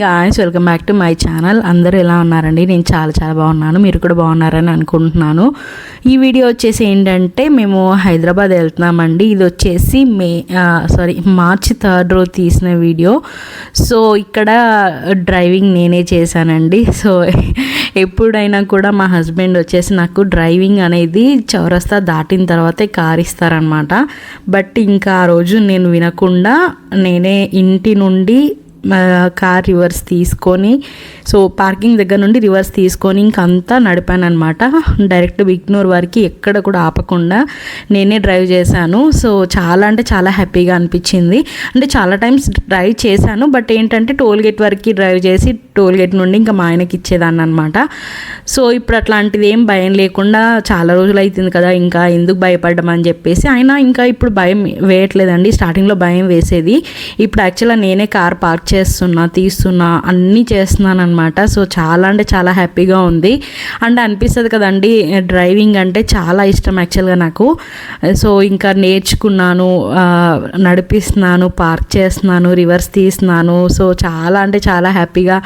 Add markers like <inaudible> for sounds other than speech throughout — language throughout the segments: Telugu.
Guys welcome back to my channel అందరూ ఎలా ఉన్నారండి? నేను చాలా చాలా బాగున్నాను. మీరు కూడా బాగున్నారని అనుకుంటున్నాను. ఈ వీడియో వచ్చేసి ఏంటంటే మేము హైదరాబాద్ వెళ్తున్నామండి. ఇది వచ్చేసి మే సారీ మార్చ్ థర్డ్ రోజు తీసిన వీడియో. సో ఇక్కడ డ్రైవింగ్ నేనే చేశానండి. సో ఎప్పుడైనా కూడా మా హస్బెండ్ వచ్చేసి నాకు డ్రైవింగ్ అనేది చౌరస్తా దాటిన తర్వాతే కార్ ఇస్తారనమాట బట్ ఇంకా ఆ రోజు నేను వినకుండా నేనే ఇంటి నుండి కార్ రివర్స్ తీసుకొని సో పార్కింగ్ దగ్గర నుండి రివర్స్ తీసుకొని ఇంకంతా నడిపాను అనమాట డైరెక్ట్ బిగ్నూర్ వరకు ఎక్కడ కూడా ఆపకుండా నేనే డ్రైవ్ చేశాను. సో చాలా అంటే చాలా హ్యాపీగా అనిపించింది. అంటే చాలా టైమ్స్ డ్రైవ్ చేశాను బట్ ఏంటంటే టోల్ గేట్ వరకు డ్రైవ్ చేసి టోల్ గేట్ నుండి ఇంకా మా ఆయనకి ఇచ్చేదాన్ని అనమాట సో ఇప్పుడు అట్లాంటిది ఏం భయం లేకుండా చాలా రోజులు అవుతుంది కదా ఇంకా ఎందుకు భయపడ్డం అని చెప్పేసి. అయినా ఇంకా ఇప్పుడు భయం వేయట్లేదండి. స్టార్టింగ్లో భయం వేసేది. ఇప్పుడు యాక్చువల్గా నేనే కార్ పార్క్ చేస్తున్నా తీస్తున్నా అన్నీ చేస్తున్నాను అనమాట సో చాలా అంటే చాలా హ్యాపీగా ఉంది. అండ్ అనిపిస్తుంది కదండి డ్రైవింగ్ అంటే చాలా ఇష్టం యాక్చువల్గా నాకు. సో ఇంకా నేర్చుకున్నాను నడిపిస్తున్నాను పార్క్ చేస్తున్నాను రివర్స్ తీస్తున్నాను. సో చాలా అంటే చాలా హ్యాపీగా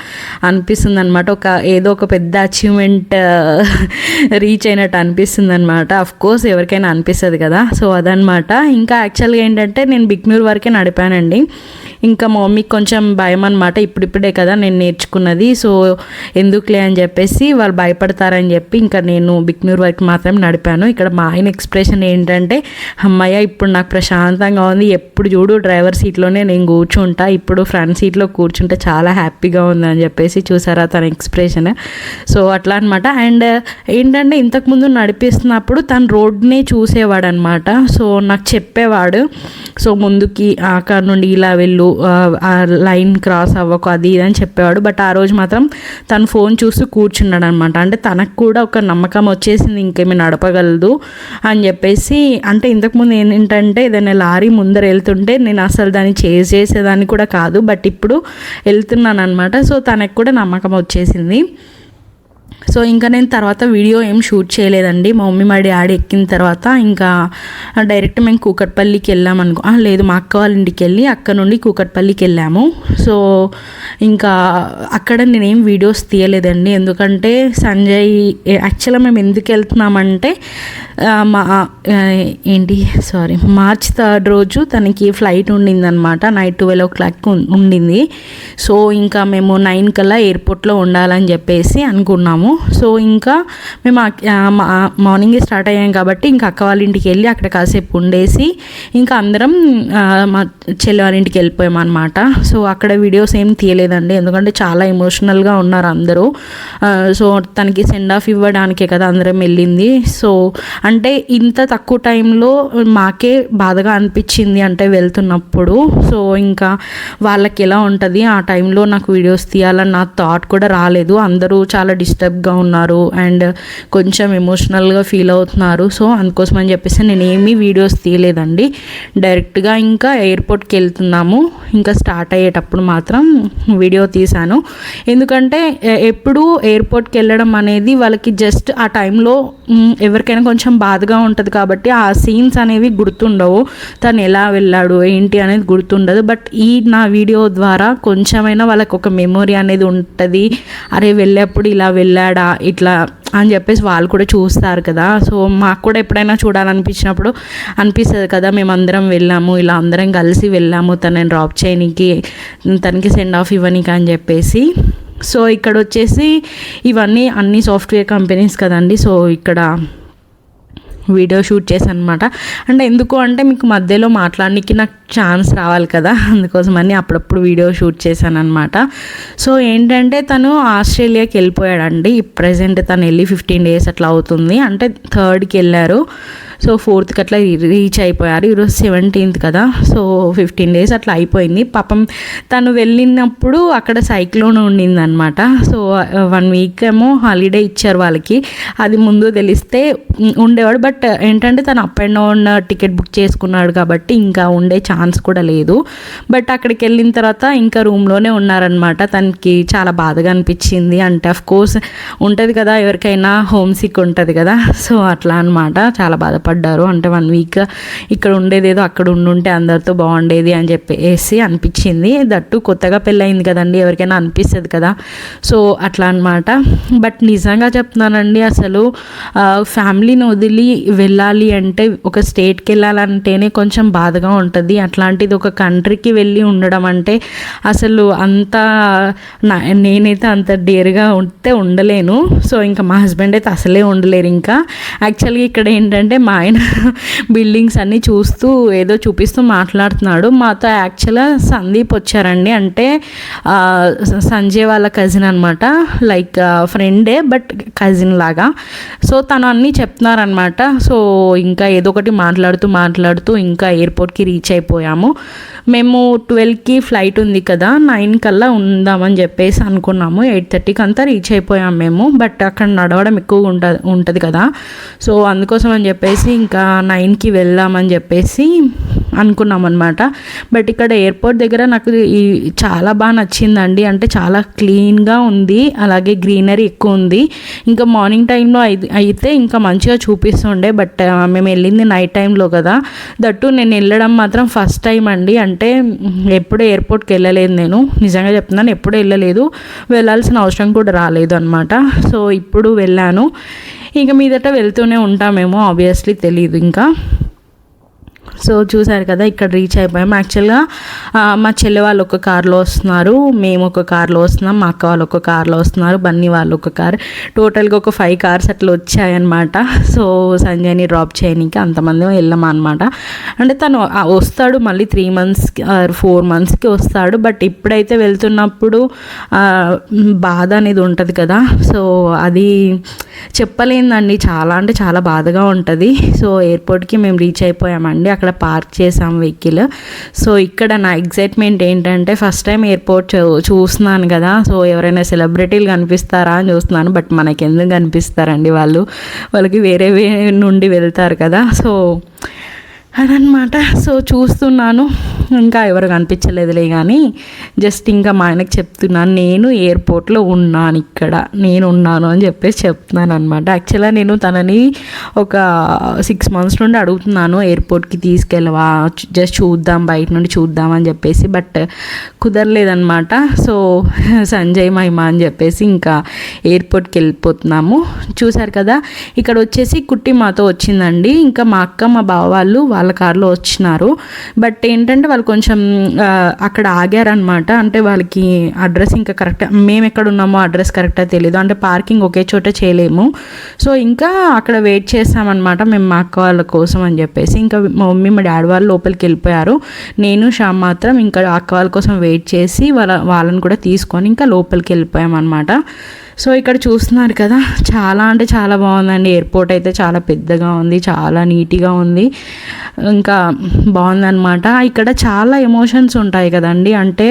అనిపిస్తుంది అనమాట ఒక ఏదో ఒక పెద్ద అచీవ్మెంట్ రీచ్ అయినట్టు అనిపిస్తుంది అనమాట కోర్స్ ఎవరికైనా అనిపిస్తుంది కదా. సో అదనమాట ఇంకా యాక్చువల్గా ఏంటంటే నేను బిగ్నూర్ వరకే నడిపానండి. ఇంకా మా మమ్మీకి కొంచెం భయం అనమాట ఇప్పుడిప్పుడే కదా నేను నేర్చుకున్నది. సో ఎందుకులే అని చెప్పేసి వాళ్ళు భయపడతారని చెప్పి ఇంకా నేను బిక్నూర్ వరకు మాత్రం నడిపాను. ఇక్కడ మా ఆయన ఎక్స్ప్రెషన్ ఏంటంటే అమ్మయ్య ఇప్పుడు నాకు ప్రశాంతంగా ఉంది. ఎప్పుడు చూడు డ్రైవర్ సీట్లోనే నేను కూర్చుంటా. ఇప్పుడు ఫ్రంట్ సీట్లో కూర్చుంటే చాలా హ్యాపీగా ఉంది అని చెప్పేసి చూసారా తన ఎక్స్ప్రెషన్. సో అట్లా అనమాట అండ్ ఏంటంటే ఇంతకుముందు నడిపిస్తున్నప్పుడు తను రోడ్నే చూసేవాడు అనమాట సో నాకు చెప్పేవాడు సో ముందుకి అక్కడ నుండి ఇలా వెళ్ళు. ఆ లైన్ క్రాస్ అవ్వకు అది ఇది అని చెప్పేవాడు. బట్ ఆ రోజు మాత్రం తను ఫోన్ చూస్తూ కూర్చున్నాడు అనమాట అంటే తనకు కూడా ఒక నమ్మకం వచ్చేసింది ఇంకేమి నడపగలదు అని చెప్పేసి. అంటే ఇంతకుముందు ఏంటంటే ఏదైనా లారీ ముందర వెళ్తుంటే నేను అసలు దాన్ని చేజ్ చేసేదాన్ని కూడా కాదు. బట్ ఇప్పుడు వెళ్తున్నాను అనమాట సో తనకు కూడా నమ్మకం వచ్చేసింది. సో ఇంకా నేను తర్వాత వీడియో ఏం షూట్ చేయలేదండి. మా మమ్మీ మా డాడీ ఎక్కిన తర్వాత ఇంకా డైరెక్ట్ మేము కూకట్పల్లికి వెళ్ళాం అనుకో లేదు మా అక్క వాళ్ళ ఇంటికి వెళ్ళి అక్కడ నుండి కూకట్పల్లికి వెళ్ళాము. సో ఇంకా అక్కడ నేనేం వీడియోస్ తీయలేదండి. ఎందుకంటే సంజయ్ యాక్చువల్గా మేము ఎందుకు వెళ్తున్నామంటే మా ఏంటి సారీ మార్చ్ థర్డ్ రోజు తనకి ఫ్లైట్ ఉండిందనమాట నైట్ ట్వెల్వ్ ఓ క్లాక్ ఉండింది. సో ఇంకా మేము నైన్ కల్లా ఎయిర్పోర్ట్లో ఉండాలని చెప్పేసి అనుకున్నాము. సో ఇంకా మేము మార్నింగే స్టార్ట్ అయ్యాం కాబట్టి ఇంకా అక్క వాళ్ళ ఇంటికి వెళ్ళి అక్కడ కాసేపు ఉండేసి ఇంకా అందరం మా చెల్లి వాళ్ళ ఇంటికి వెళ్ళిపోయాం అనమాట సో అక్కడ వీడియోస్ ఏం తీయలేదండి. ఎందుకంటే చాలా ఎమోషనల్గా ఉన్నారు అందరూ. సో తనకి సెండ్ ఆఫ్ ఇవ్వడానికే కదా అందరం వెళ్ళింది. సో అంటే ఇంత తక్కువ టైంలో మాకే బాధగా అనిపించింది అంటే వెళ్తున్నప్పుడు. సో ఇంకా వాళ్ళకి ఎలా ఉంటుంది? ఆ టైంలో నాకు వీడియోస్ తీయాలని నా థాట్ కూడా రాలేదు. అందరూ చాలా డిస్టర్బ్గా ఉన్నారు అండ్ కొంచెం ఎమోషనల్గా ఫీల్ అవుతున్నారు. సో అందుకోసం అని చెప్పేసి నేను ఏమీ వీడియోస్ తీయలేదండి. డైరెక్ట్గా ఇంకా ఎయిర్పోర్ట్కి వెళ్తున్నాము. ఇంకా స్టార్ట్ అయ్యేటప్పుడు మాత్రం వీడియో తీశాను. ఎందుకంటే ఎప్పుడు ఎయిర్పోర్ట్కి వెళ్ళడం అనేది వాళ్ళకి జస్ట్ ఆ టైంలో ఎవరికైనా కొంచెం బాధగా ఉంటుంది కాబట్టి ఆ సీన్స్ అనేవి గుర్తుండవు. తను ఎలా వెళ్ళాడు ఏంటి అనేది గుర్తుండదు. బట్ ఈ నా వీడియో ద్వారా కొంచెమైనా వాళ్ళకి ఒక మెమొరీ అనేది ఉంటుంది. అరే వెళ్ళేప్పుడు ఇలా వెళ్ళాడా ఇట్లా అని చెప్పేసి వాళ్ళు కూడా చూస్తారు కదా. సో మాకు కూడా ఎప్పుడైనా చూడాలనిపించినప్పుడు అనిపిస్తుంది కదా మేమందరం వెళ్ళాము ఇలా అందరం కలిసి వెళ్ళాము తనని డ్రాప్ చేయడానికి తనకి సెండ్ ఆఫ్ ఇవ్వనీకి అని చెప్పేసి. సో ఇక్కడ వచ్చేసి ఇవన్నీ అన్ని సాఫ్ట్వేర్ కంపెనీస్ కదండి. సో ఇక్కడ వీడియో షూట్ చేశాను అనమాట అంటే ఎందుకు అంటే మీకు మధ్యలో మాట్లాడడానికి నాకు ఛాన్స్ రావాలి కదా. <laughs> అందుకోసమని అప్పుడప్పుడు వీడియో షూట్ చేశాను అనమాట సో ఏంటంటే తను ఆస్ట్రేలియాకి వెళ్ళిపోయాడండి. ప్రజెంట్ తను వెళ్ళి ఫిఫ్టీన్ డేస్ అట్లా అవుతుంది. అంటే థర్డ్కి వెళ్ళారు. సో ఫోర్త్కి అట్లా రీచ్ అయిపోయారు. ఈరోజు సెవెంటీన్త్ కదా. సో ఫిఫ్టీన్ డేస్ అట్లా అయిపోయింది. పాపం తను వెళ్ళినప్పుడు అక్కడ సైక్లోన్ ఉండింది అనమాట సో వన్ వీక్ ఏమో హాలిడే ఇచ్చారు వాళ్ళకి. అది ముందు తెలిస్తే ఉండేవాడు. బట్ ఏంటంటే తను up and down ticket book చేసుకున్నాడు కాబట్టి ఇంకా ఉండే ఛాన్స్ కూడా లేదు. బట్ అక్కడికి వెళ్ళిన తర్వాత ఇంకా రూమ్లోనే ఉన్నారనమాట తనకి చాలా బాధగా అనిపించింది. అంటే అఫ్ కోర్స్ ఉంటుంది కదా ఎవరికైనా హోమ్ సిక్ ఉంటుంది కదా. సో అట్లా అనమాట చాలా బాధ బాధపడ్డారు. అంటే వన్ వీక్ ఇక్కడ ఉండేదేదో అక్కడ ఉండుంటే అందరితో బాగుండేది అని చెప్పేసి అనిపించింది. దట్టు కొత్తగా పెళ్ళయింది కదండి ఎవరికైనా అనిపిస్తుంది కదా. సో అట్లా అనమాట బట్ నిజంగా చెప్తున్నానండి అసలు ఫ్యామిలీని వదిలి వెళ్ళాలి అంటే ఒక స్టేట్కి వెళ్ళాలంటేనే కొంచెం బాధగా ఉంటుంది. అట్లాంటిది ఒక కంట్రీకి వెళ్ళి ఉండడం అంటే అసలు అంత నేనైతే అంత డేర్గా ఉంటే ఉండలేను. సో ఇంకా మా హస్బెండ్ అయితే అసలే ఉండలేరు ఇంకా. యాక్చువల్గా ఇక్కడ ఏంటంటే మా ఆయన బిల్డింగ్స్ అన్నీ చూస్తూ ఏదో చూపిస్తూ మాట్లాడుతున్నాడు. మాతో యాక్చువల్గా సందీప్ వచ్చారండి. అంటే సంజయ్ వాళ్ళ కజిన్ అనమాట లైక్ ఫ్రెండే బట్ కజిన్ లాగా. సో తను అన్నీ చెప్తున్నారనమాట సో ఇంకా ఏదో ఒకటి మాట్లాడుతూ మాట్లాడుతూ ఇంకా ఎయిర్పోర్ట్కి రీచ్ అయిపోయాము. మేము ట్వెల్వ్కి ఫ్లైట్ ఉంది కదా నైన్ కల్లా ఉందామని చెప్పేసి అనుకున్నాము. ఎయిట్ థర్టీకి అంతా రీచ్ అయిపోయాం మేము. బట్ అక్కడ నడవడం ఎక్కువ ఉంటుంది ఉంటుంది కదా. సో అందుకోసం అని చెప్పేసి ఇంకా నైన్కి వెళ్దామని చెప్పేసి అనుకున్నాం అనమాట బట్ ఇక్కడ ఎయిర్పోర్ట్ దగ్గర నాకు ఈ చాలా బాగా నచ్చిందండి. అంటే చాలా క్లీన్గా ఉంది. అలాగే గ్రీనరీ ఎక్కువ ఉంది. ఇంకా మార్నింగ్ టైంలో అయితే ఇంకా మంచిగా చూపిస్తుండే. బట్ మేము వెళ్ళింది నైట్ టైంలో కదా. దట్టు నేను వెళ్ళడం మాత్రం ఫస్ట్ టైం అండి. అంటే అంటే ఎప్పుడు ఎయిర్పోర్ట్కి వెళ్ళలేదు నేను. నిజంగా చెప్తున్నాను ఎప్పుడు వెళ్ళలేదు. వెళ్ళాల్సిన అవసరం కూడా రాలేదు అనమాట సో ఇప్పుడు వెళ్ళాను. ఇక మీదట వెళ్తూనే ఉంటామేమో ఆబ్వియస్లీ తెలియదు ఇంకా. సో చూసారు కదా ఇక్కడ రీచ్ అయిపోయాం. యాక్చువల్గా మా చెల్లె వాళ్ళు ఒక కార్లో వస్తున్నారు మేము ఒక కార్లో వస్తున్నాం మా అక్క వాళ్ళు ఒక కార్లో వస్తున్నారు బన్నీ వాళ్ళు ఒక కార్. టోటల్గా ఒక ఫైవ్ కార్స్ అట్లా వచ్చాయన్నమాట. సో సంజయ్ని డ్రాప్ చేయడానికి అంతమంది వెళ్ళామా అనమాట అంటే తను వస్తాడు మళ్ళీ త్రీ మంత్స్కి ఫోర్ మంత్స్కి వస్తాడు. బట్ ఇప్పుడైతే వెళ్తున్నప్పుడు బాధ అనేది ఉంటుంది కదా. సో అది చెప్పలేందండి. చాలా అంటే చాలా బాధగా ఉంటుంది. సో ఎయిర్పోర్ట్కి మేము రీచ్ అయిపోయామండి. అక్కడ పార్క్ చేసాం వెహికల్. సో ఇక్కడ నా ఎగ్జైట్మెంట్ ఏంటంటే ఫస్ట్ టైం ఎయిర్పోర్ట్ చూస్తున్నాను కదా. సో ఎవరైనా సెలబ్రిటీలు కనిపిస్తారా అని చూస్తున్నాను. బట్ మనకి ఎందుకు కనిపిస్తారండి వాళ్ళు? వాళ్ళకి వేరే నుండి వెళ్తారు కదా. సో అదనమాట సో చూస్తున్నాను. ఇంకా ఎవరు కనిపించలేదులే కానీ జస్ట్ ఇంకా మా ఆయనకు చెప్తున్నాను. నేను ఎయిర్పోర్ట్లో ఉన్నాను ఇక్కడ. నేను ఉన్నాను అని చెప్పేసి చెప్తున్నాను అనమాట యాక్చువల్గా నేను తనని ఒక సిక్స్ మంత్స్ నుండి అడుగుతున్నాను. ఎయిర్పోర్ట్కి తీసుకెళ్ళవా? జస్ట్ చూద్దాం బయట నుండి చూద్దాం అని చెప్పేసి. బట్ కుదరలేదనమాట సో సంజయ్ మహిమ అని చెప్పేసి ఇంకా ఎయిర్పోర్ట్కి వెళ్ళిపోతున్నాము. చూసారు కదా? ఇక్కడ వచ్చేసి కుట్టి మాతో వచ్చిందండి. ఇంకా మా అక్క మా బావ వాళ్ళు వాళ్ళ కార్లో వచ్చినారు. బట్ ఏంటంటే వాళ్ళు కొంచెం అక్కడ ఆగారనమాట అంటే వాళ్ళకి అడ్రస్ ఇంకా కరెక్ట్ మేము ఎక్కడ ఉన్నామో అడ్రస్ కరెక్ట్గా తెలియదు అంటే పార్కింగ్ ఒకే చోట చేయలేము. సో ఇంకా అక్కడ వెయిట్ చేస్తామన్నమాట మేము మా అక్క వాళ్ళ కోసం అని చెప్పేసి. ఇంకా మా మమ్మీ మా డాడీ వాళ్ళు లోపలికి వెళ్ళిపోయారు. నేను శ్యామ్ మాత్రం ఇంకా అక్క వాళ్ళ కోసం వెయిట్ చేసి వాళ్ళ వాళ్ళని కూడా తీసుకొని ఇంకా లోపలికి వెళ్ళిపోయామన్నమాట. సో ఇక్కడ చూస్తున్నారు కదా చాలా అంటే చాలా బాగుందండి. ఎయిర్పోర్ట్ అయితే చాలా పెద్దగా ఉంది చాలా నీట్గా ఉంది. ఇంకా బాగుందనమాట ఇక్కడ చాలా ఎమోషన్స్ ఉంటాయి కదండి. అంటే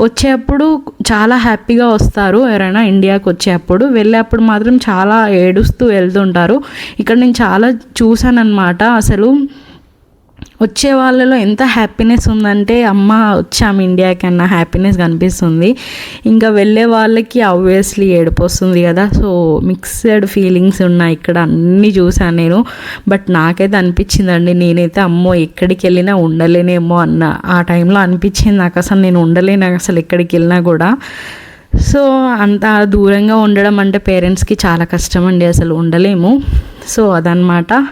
వచ్చేప్పుడు చాలా హ్యాపీగా వస్తారు ఎవరైనా ఇండియాకి వచ్చేప్పుడు. వెళ్ళేప్పుడు మాత్రం చాలా ఏడుస్తూ వెళ్తుంటారు. ఇక్కడ నేను చాలా చూశానన్నమాట. అసలు వచ్చే వాళ్ళలో ఎంత హ్యాపీనెస్ ఉందంటే అమ్మ వచ్చాము ఇండియాకి అన్న హ్యాపీనెస్ కనిపిస్తుంది. ఇంకా వెళ్ళే వాళ్ళకి ఆబ్వియస్లీ ఏడుపు వస్తుంది కదా. సో మిక్స్డ్ ఫీలింగ్స్ ఉన్నాయి ఇక్కడ అన్నీ చూసాను నేను. బట్ నాకైతే అనిపించిందండి నేనైతే అమ్మో ఎక్కడికి వెళ్ళినా ఉండలేనేమో అన్న ఆ టైంలో అనిపించింది. నాకు అసలు నేను ఉండలేను అసలు ఎక్కడికి వెళ్ళినా కూడా. సో అంత దూరంగా ఉండడం అంటే పేరెంట్స్కి చాలా కష్టం అండి అసలు ఉండలేము. సో అదనమాట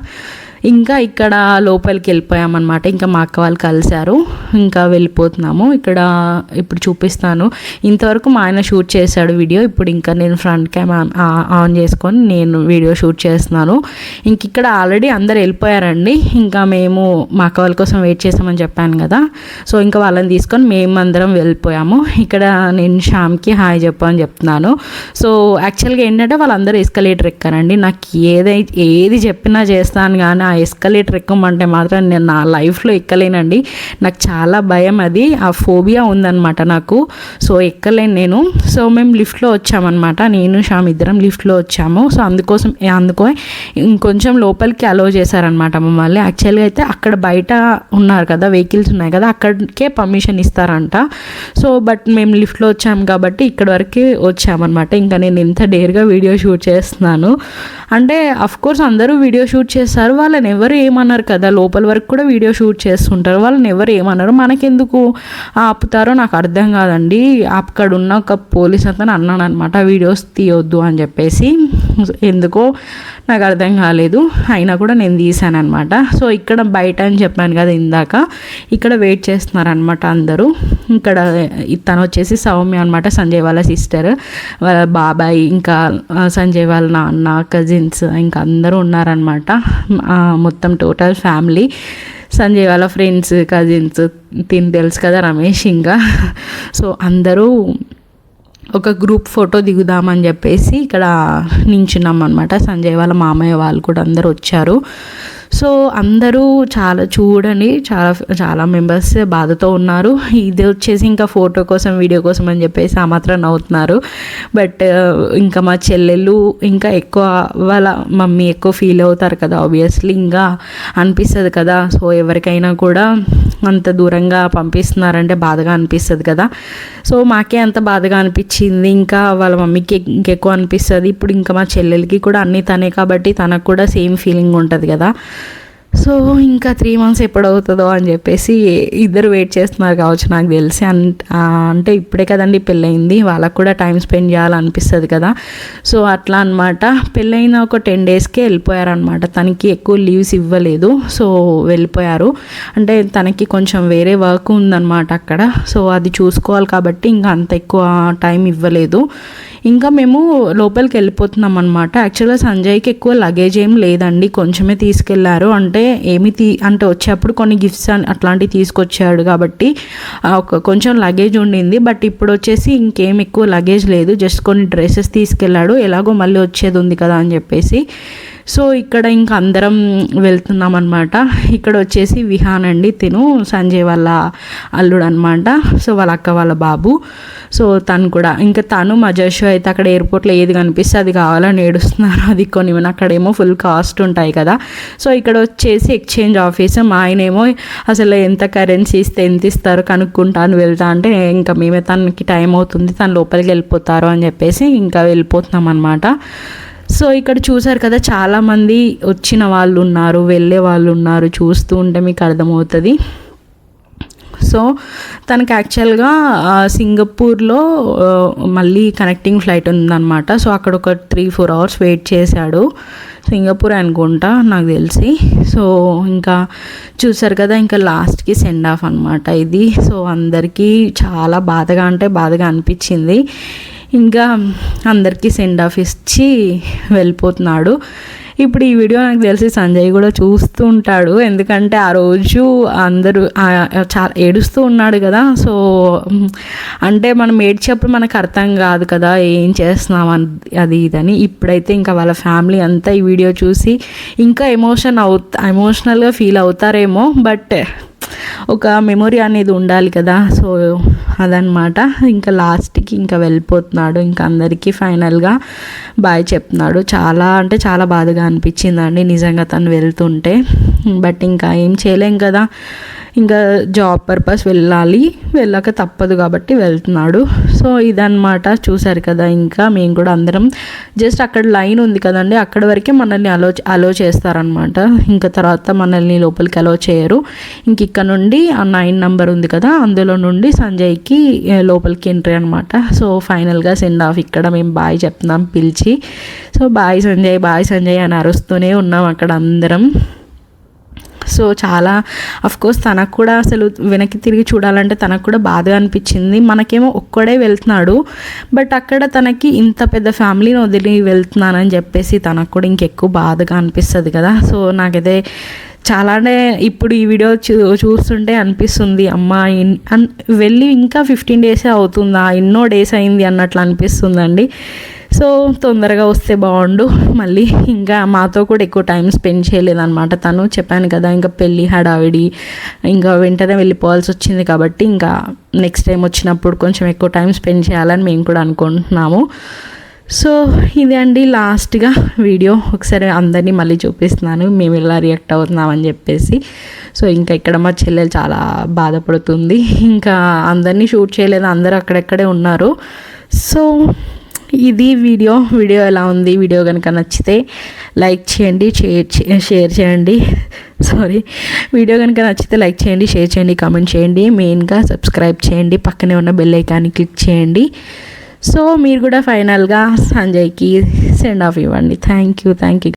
ఇంకా ఇక్కడ లోపలికి వెళ్ళిపోయామన్నమాట. ఇంకా మా అక్క వాళ్ళు కలిశారు. ఇంకా వెళ్ళిపోతున్నాము. ఇక్కడ ఇప్పుడు చూపిస్తాను. ఇంతవరకు మా ఆయన షూట్ చేశాడు వీడియో. ఇప్పుడు ఇంకా నేను ఫ్రంట్ క్యామ్ ఆన్ చేసుకొని నేను వీడియో షూట్ చేస్తున్నాను. ఇంక ఇక్కడ ఆల్రెడీ అందరు వెళ్ళిపోయారండి. ఇంకా మేము మా అక్క వాళ్ళ కోసం వెయిట్ చేసామని చెప్పాను కదా. సో ఇంకా వాళ్ళని తీసుకొని మేము అందరం వెళ్ళిపోయాము. ఇక్కడ నేను శ్యామ్కి హాయ్ చెప్పని చెప్తున్నాను. సో యాక్చువల్గా ఏంటంటే వాళ్ళందరూ ఎస్కలేటర్ ఎక్కారండి. నాకు ఏదై ఏది చెప్పినా చేస్తాను కానీ ఎస్కలేటర్ ఎక్కమంటే మాత్రం నేను నా లైఫ్లో ఎక్కలేనండి. నాకు చాలా భయం అది. ఆ ఫోబియా ఉందన్నమాట నాకు. సో ఎక్కలేను నేను. సో మేము లిఫ్ట్లో వచ్చామన్నమాట. నేను షామ్ ఇద్దరం లిఫ్ట్లో వచ్చాము. సో అందుకోసం అందుకో ఇంకొంచెం లోపలికి అలో చేశారనమాట మమ్మల్ని. యాక్చువల్గా అయితే అక్కడ బయట ఉన్నారు కదా వెహికల్స్ ఉన్నాయి కదా అక్కడికే పర్మిషన్ ఇస్తారంట. సో బట్ మేము లిఫ్ట్లో వచ్చాము కాబట్టి ఇక్కడ వరకు వచ్చామన్నమాట. ఇంకా నేను ఎంత డేర్గా వీడియో షూట్ చేస్తున్నాను. అంటే అఫ్ కోర్స్ అందరూ వీడియో షూట్ చేస్తారు. వాళ్ళ వాళ్ళని ఎవరు ఏమన్నారు కదా? లోపల వరకు కూడా వీడియో షూట్ చేస్తుంటారు. వాళ్ళని ఎవరు ఏమన్నారు మనకెందుకు ఆపుతారో నాకు అర్థం కాదండి. అక్కడ ఉన్న ఒక పోలీస్ అతను అన్నాడు అనమాట వీడియోస్ తీయొద్దు అని చెప్పేసి <laughs> ఎందుకో నాకు అర్థం కాలేదు. అయినా కూడా నేను తీసాను అనమాట సో ఇక్కడ బయట అని చెప్పాను కదా ఇందాక. ఇక్కడ వెయిట్ చేస్తున్నారనమాట అందరూ. ఇక్కడ తను వచ్చేసి సౌమ్య అనమాట సంజయ్ వాళ్ళ సిస్టర్ వాళ్ళ బాబాయ్ ఇంకా సంజయ్ వాళ్ళ నాన్న కజిన్స్ ఇంకా అందరూ ఉన్నారనమాట మొత్తం టోటల్ ఫ్యామిలీ సంజయ్ వాళ్ళ ఫ్రెండ్స్ కజిన్స్ తిని తెలుసు కదా రమేష్ ఇంకా. <laughs> సో అందరూ ఒక గ్రూప్ ఫోటో దిగుదామని చెప్పేసి ఇక్కడ నించున్నాం అనమాట సంజయ్ వాళ్ళ మామయ్య వాళ్ళు కూడా అందరు వచ్చారు. సో అందరూ చాలా చూడని చాలా చాలా మెంబర్స్ బాధతో ఉన్నారు. ఇది వచ్చేసి ఇంకా ఫోటో కోసం వీడియో కోసం అని చెప్పేసి ఆ మాత్రం నవ్వుతున్నారు. బట్ ఇంకా మా చెల్లెళ్ళు ఇంకా ఎక్కువ వాళ్ళ మమ్మీ ఎక్కువ ఫీల్ అవుతారు కదా ఆబ్వియస్లీ ఇంకా అనిపిస్తుంది కదా. సో ఎవరికైనా కూడా అంత దూరంగా పంపిస్తున్నారంటే బాధగా అనిపిస్తుంది కదా. సో మాకే అంత బాధగా అనిపించింది. ఇంకా వాళ్ళ మమ్మీకి ఇంకెక్కువ అనిపిస్తుంది. ఇప్పుడు ఇంకా మా చెల్లెలకి కూడా అన్నీ తనే కాబట్టి తనకు కూడా సేమ్ ఫీలింగ్ ఉంటుంది కదా. సో ఇంకా త్రీ మంత్స్ ఎప్పుడవుతుందో అని చెప్పేసి ఇద్దరు వెయిట్ చేస్తున్నారు కావచ్చు నాకు తెలిసి. అంటే ఇప్పుడే కదండి పెళ్ళయింది. వాళ్ళకు కూడా టైం స్పెండ్ చేయాలనిపిస్తుంది కదా. సో అట్లా అనమాట పెళ్ళైన ఒక టెన్ డేస్కే వెళ్ళిపోయారనమాట తనకి ఎక్కువ లీవ్స్ ఇవ్వలేదు. సో వెళ్ళిపోయారు. అంటే తనకి కొంచెం వేరే వర్క్ ఉందన్నమాట అక్కడ. సో అది చూసుకోవాలి కాబట్టి ఇంకా అంత ఎక్కువ టైం ఇవ్వలేదు. ఇంకా మేము లోపలికి వెళ్ళిపోతున్నాం అనమాట యాక్చువల్గా సంజయ్కి ఎక్కువ లగేజ్ ఏం లేదండి. కొంచెమే తీసుకెళ్ళారు. అంటే ఏమి తీ అంటే వచ్చేప్పుడు కొన్ని గిఫ్ట్స్ అట్లాంటివి తీసుకొచ్చాడు కాబట్టి ఒక కొంచెం లగేజ్ ఉండింది. బట్ ఇప్పుడు వచ్చేసి ఇంకేం ఎక్కువ లగేజ్ లేదు. జస్ట్ కొన్ని డ్రెస్సెస్ తీసుకెళ్ళాడు ఎలాగో మళ్ళీ వచ్చేది ఉంది కదా అని చెప్పేసి. సో ఇక్కడ ఇంకా అందరం వెళ్తున్నాం అనమాట ఇక్కడ వచ్చేసి విహాన్ అండి తిను సంజయ్ వాళ్ళ అల్లుడు అనమాట సో వాళ్ళ అక్క వాళ్ళ బాబు. సో తను కూడా ఇంకా తను మా జషు అయితే అక్కడ ఎయిర్పోర్ట్లో ఏది కనిపిస్తే అది కావాలని ఏడుస్తున్నారు. అది కొన్ని అక్కడేమో ఫుల్ కాస్ట్ ఉంటాయి కదా. సో ఇక్కడ వచ్చేసి ఎక్స్చేంజ్ ఆఫీస్. మా ఆయనేమో అసలు ఎంత కరెన్సీ ఇస్తే ఎంత ఇస్తారు కనుక్కుంటాను వెళ్తా అంటే ఇంకా మేమే తనకి టైం అవుతుంది తను లోపలికి వెళ్ళిపోతారు అని చెప్పేసి ఇంకా వెళ్ళిపోతున్నాం అనమాట సో ఇక్కడ చూసారు కదా చాలామంది వచ్చిన వాళ్ళు ఉన్నారు వెళ్ళే వాళ్ళు ఉన్నారు చూస్తూ ఉంటే మీకు అర్థమవుతుంది. సో తనకి యాక్చువల్గా సింగపూర్లో మళ్ళీ కనెక్టింగ్ ఫ్లైట్ ఉందన్నమాట. సో అక్కడ ఒక త్రీ ఫోర్ అవర్స్ వెయిట్ చేశాడు. సింగపూర్ అనుకుంటా నాకు తెలిసి. సో ఇంకా చూసారు కదా ఇంకా లాస్ట్కి సెండ్ ఆఫ్ అనమాట ఇది. సో అందరికీ చాలా బాధగా అంటే బాధగా అనిపించింది. ఇంకా అందరికీ సెండ్ ఆఫ్ ఇచ్చి వెళ్ళిపోతున్నాడు. ఇప్పుడు ఈ వీడియో నాకు తెలిసి సంజయ్ కూడా చూస్తూ ఉంటాడు. ఎందుకంటే ఆ రోజు అందరూ చాలా ఏడుస్తూ ఉన్నాడు కదా. సో అంటే మనం ఏడ్చేప్పుడు మనకు అర్థం కాదు కదా ఏం చేస్తున్నాం అది ఇదని. ఇప్పుడైతే ఇంకా వాళ్ళ ఫ్యామిలీ అంతా ఈ వీడియో చూసి ఇంకా ఎమోషన్ అవు ఎమోషనల్గా ఫీల్ అవుతారేమో. బట్ ఒక మెమొరీ అనేది ఉండాలి కదా. సో అదనమాట ఇంకా లాస్ట్కి ఇంకా వెళ్ళిపోతున్నాడు. ఇంకా అందరికీ ఫైనల్గా బాయ్ చెప్తున్నాడు. చాలా అంటే చాలా బాధగా అనిపించిందండి నిజంగా తను వెళ్తుంటే. బట్ ఇంకా ఏం చేయలేం కదా. ఇంకా జాబ్ పర్పస్ వెళ్ళాలి. వెళ్ళాక తప్పదు కాబట్టి వెళ్తున్నాడు. సో ఇదనమాట చూసారు కదా. ఇంకా మేము కూడా అందరం జస్ట్ అక్కడ లైన్ ఉంది కదండి. అక్కడ వరకే మనల్ని అలో అలో చేస్తారనమాట ఇంకా తర్వాత మనల్ని లోపలికి అలో చేయరు. ఇంక ఇక్కడ నుండి ఆ నైన్ నెంబర్ ఉంది కదా అందులో నుండి సంజయ్కి లోపలికి ఎంట్రీ అనమాట సో ఫైనల్గా సెండ్ ఆఫ్ ఇక్కడ మేము బాయ్ చెప్తున్నాం పిలిచి. So bye Sanjay bye Sanjay అని అరుస్తూనే ఉన్నాం అక్కడ అందరం. సో చాలా కోర్స్ తనకు కూడా అసలు వెనక్కి తిరిగి చూడాలంటే తనకు కూడా బాధగా అనిపించింది. మనకేమో ఒక్కడే వెళ్తున్నాడు బట్ అక్కడ తనకి ఇంత పెద్ద ఫ్యామిలీని వదిలి వెళ్తున్నానని చెప్పేసి తనకు కూడా ఇంకెక్కువ బాధగా అనిపిస్తుంది కదా. సో నాకైతే చాలానే ఇప్పుడు ఈ వీడియో చూ చూస్తుంటే అనిపిస్తుంది. అమ్మ వెళ్ళి ఇంకా ఫిఫ్టీన్ డేసే అవుతుందా? ఎన్నో డేస్ అయింది అన్నట్లు అనిపిస్తుందండి. సో తొందరగా వస్తే బాగుండు. మళ్ళీ ఇంకా మాతో కూడా ఎక్కువ టైం స్పెండ్ చేయలేదన్నమాట తను. చెప్పాను కదా ఇంకా పెళ్ళి హడావిడి ఇంకా వెంటనే వెళ్ళిపోవాల్సి వచ్చింది కాబట్టి ఇంకా నెక్స్ట్ టైం వచ్చినప్పుడు కొంచెం ఎక్కువ టైం స్పెండ్ చేయాలని మేము కూడా అనుకుంటున్నాము. సో ఇది అండి లాస్ట్గా వీడియో. ఒకసారి అందరినీ మళ్ళీ చూపిస్తున్నాను మేము ఇలా రియాక్ట్ అవుతున్నామని చెప్పేసి. సో ఇంకా ఇక్కడ మా చెల్లెలు చాలా బాధపడుతుంది. ఇంకా అందరినీ షూట్ చేయలేదు అందరూ అక్కడెక్కడే ఉన్నారు. సో ఇది వీడియో. వీడియో ఎలా ఉంది? వీడియో కనుక నచ్చితే లైక్ చేయండి షేర్ చే- షేర్ చేయండి. సారీ వీడియో కనుక నచ్చితే లైక్ చేయండి షేర్ చేయండి కామెంట్ చేయండి. మెయిన్గా సబ్స్క్రైబ్ చేయండి. పక్కనే ఉన్న బెల్ ఐకాన్ని క్లిక్ చేయండి. సో మీరు కూడా ఫైనల్గా సంజయ్కి సెండ్ ఆఫ్ ఇవ్వండి. Thank you thank you